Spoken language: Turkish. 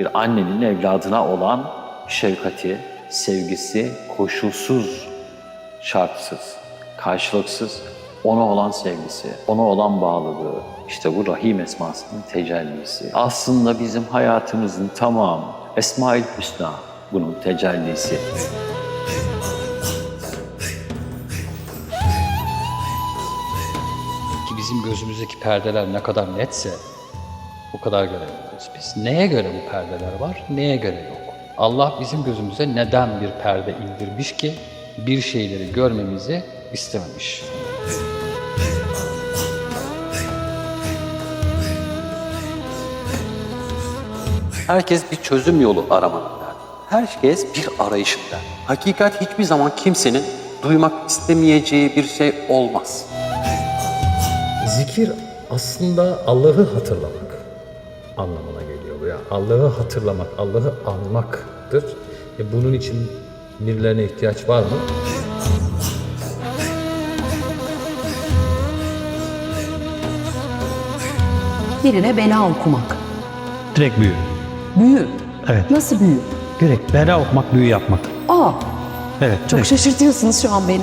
Bir annenin evladına olan şefkati, sevgisi koşulsuz, şartsız, karşılıksız ona olan sevgisi, ona olan bağlılığı. İşte bu Rahim esmasının tecellisi. Aslında bizim hayatımızın tamamı Esma-ül Hüsna bunun tecellisi. Ki bizim gözümüzdeki perdeler ne kadar netse o kadar görebiliyoruz biz. Neye göre bu perdeler var, neye göre yok? Allah bizim gözümüze neden bir perde indirmiş ki bir şeyleri görmemizi istememiş? Herkes bir çözüm yolu aramanında. Herkes bir arayışında. Hakikat hiçbir zaman kimsenin duymak istemeyeceği bir şey olmaz. Zikir aslında Allah'ı hatırlamak anlamına geliyor bu ya. Allah'ı hatırlamak, Allah'ı anmaktır. E bunun için birilerine ihtiyaç var mı? Birine bela okumak. Direkt büyü. Büyü. Evet. Nasıl büyü? Direkt bela okumak, büyü yapmak. Aa, Evet. çok direkt. şaşırtıyorsunuz şu an beni.